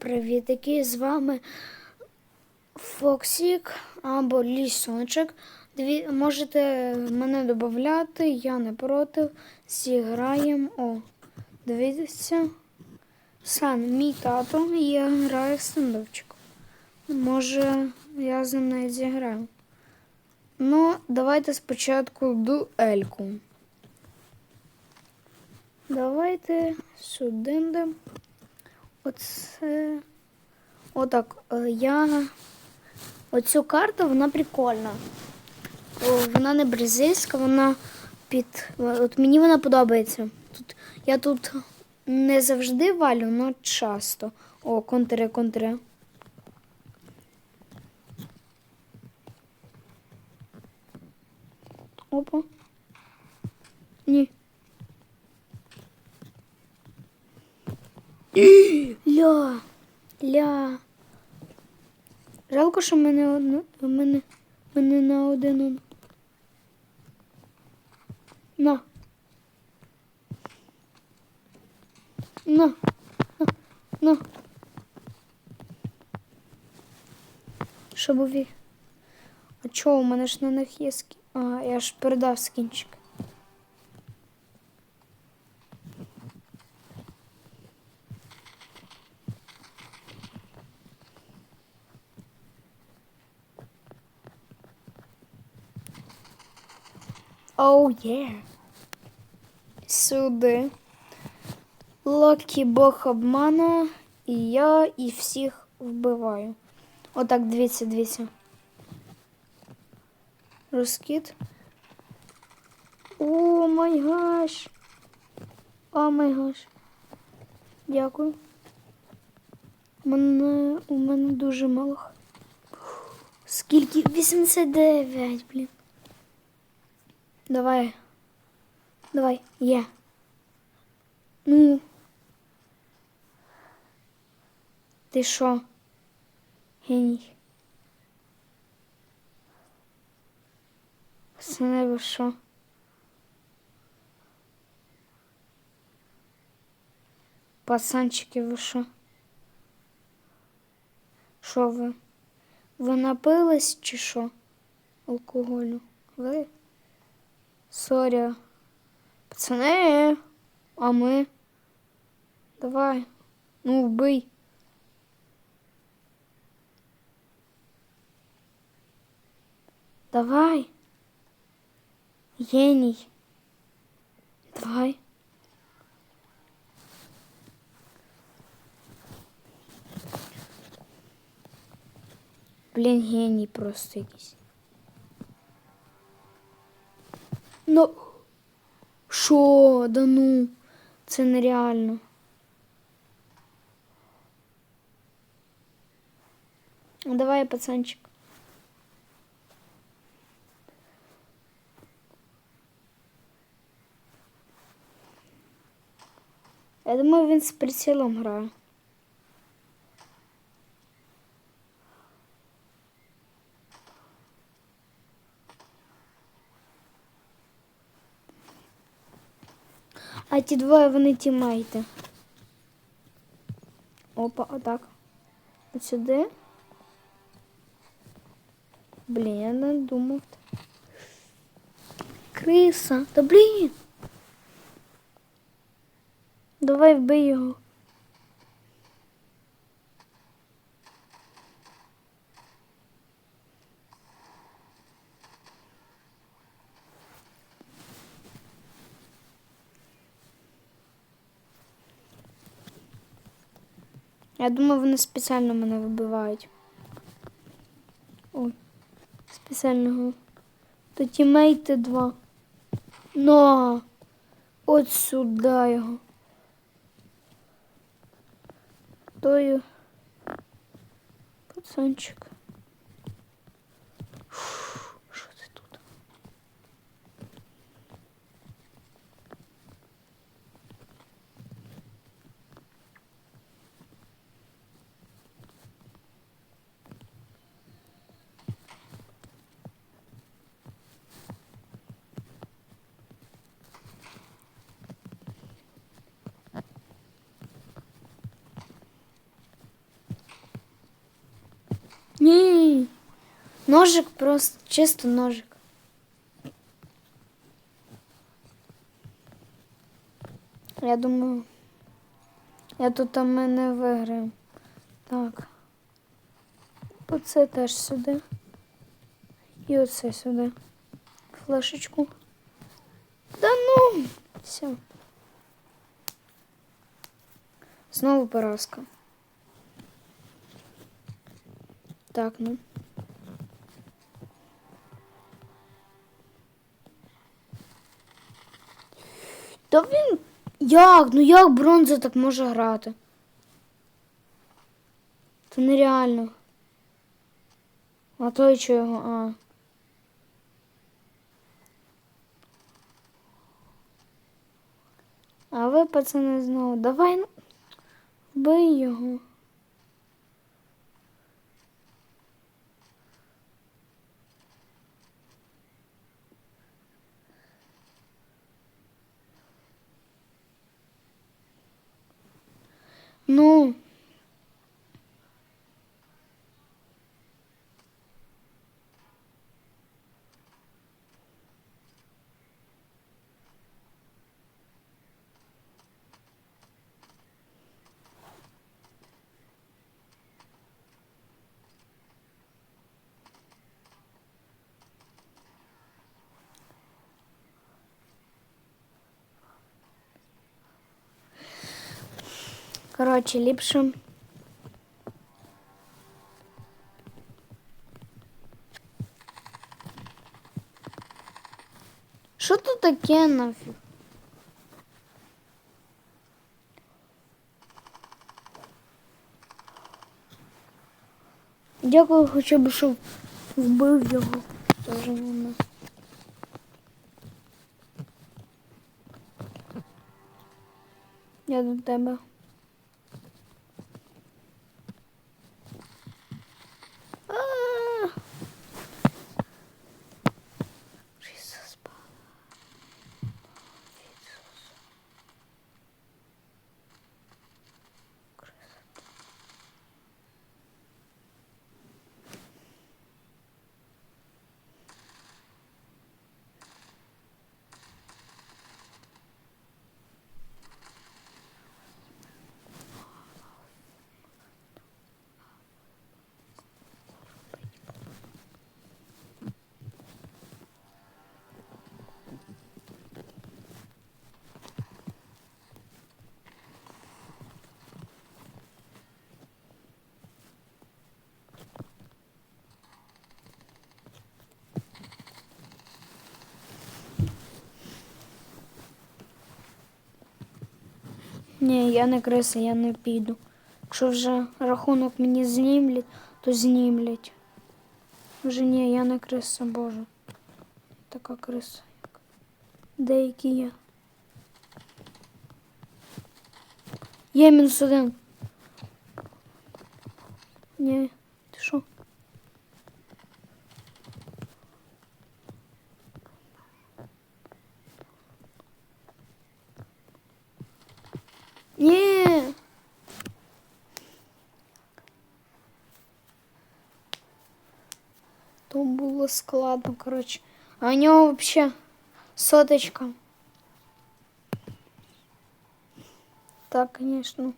Привітики, з вами Фоксік або Лісончик. Дві... Можете мене додати, я не проти. Зіграємо. О, дивіться. Сан, мій тато, я граю стендовчик. Може, я з ним зіграю. Ну, давайте спочатку дуельку. Давайте сюди. Оце. Отак. е, Я. Оцю карту вона прикольна. Вона не бразильська, вона під. От мені вона подобається. Тут, я тут не завжди валю, але часто. О, контри, контри. Опа. Ні. Ля, ля. Жалко, що мене одно, мене, мене на один. На. На. На. Ви. А чого, у мене ж на них є скін. А, я ж передав скінчик. Оу, є. Сюди. Локі Бог обмана, і я і всіх вбиваю. Отак, дивіться, дивіться. Розкид. О май гаш. О май гаш. Дякую. Мене, у мене дуже мало. Скільки? 89, блін. Давай. Давай, є. Ну. Ти що? Геній. Пацани, ви що? Пацанчики, ви що? Що ви? Ви напились чи що? Алкоголю? Ви? Сорі. Пацани, а ми? Давай. Ну, вбий. Давай. Геній. Давай. Блін, геній просто якийсь. Ну. Що? Да ну. Це нереально. Ну, Давай, пацанчик. Я думаю, він з прицілом грає. А ті двоє вони тімейти. Опа, отак. От сюди. Блін, я не думав. Криса. Та блін. Давай вбий його. Я думаю, вони спеціально мене вибивають. Ой, спеціального. То тімейти два. Но! От сюди його. Тою. Пацанчик. Ні. Ножик просто чисто ножик. Я думаю, я тут а ми не виграємо. Так. Оце теж сюди. І оце сюди. Флешечку. Да ну, все. Знову поразка. Так, ну. Та він. Як? Ну як бронза так може грати? Це нереально. А той що його, а. А ви, пацани, знову. Давай ну, вбий його. Ну. Коротше, ліпше. Що тут таке нафіг? Дякую хоча б, що вбив його. Тоже мене. Я до тебе. Ні, я не криса, я не піду. Якщо вже рахунок мені знімлять, то знімлять. Вже ні, я не криса, боже. Така криса. як Деякі є. Є мінус один. Ні, ти що? Ні. То було складно, короче. А у него вообще соточка. Так, звісно.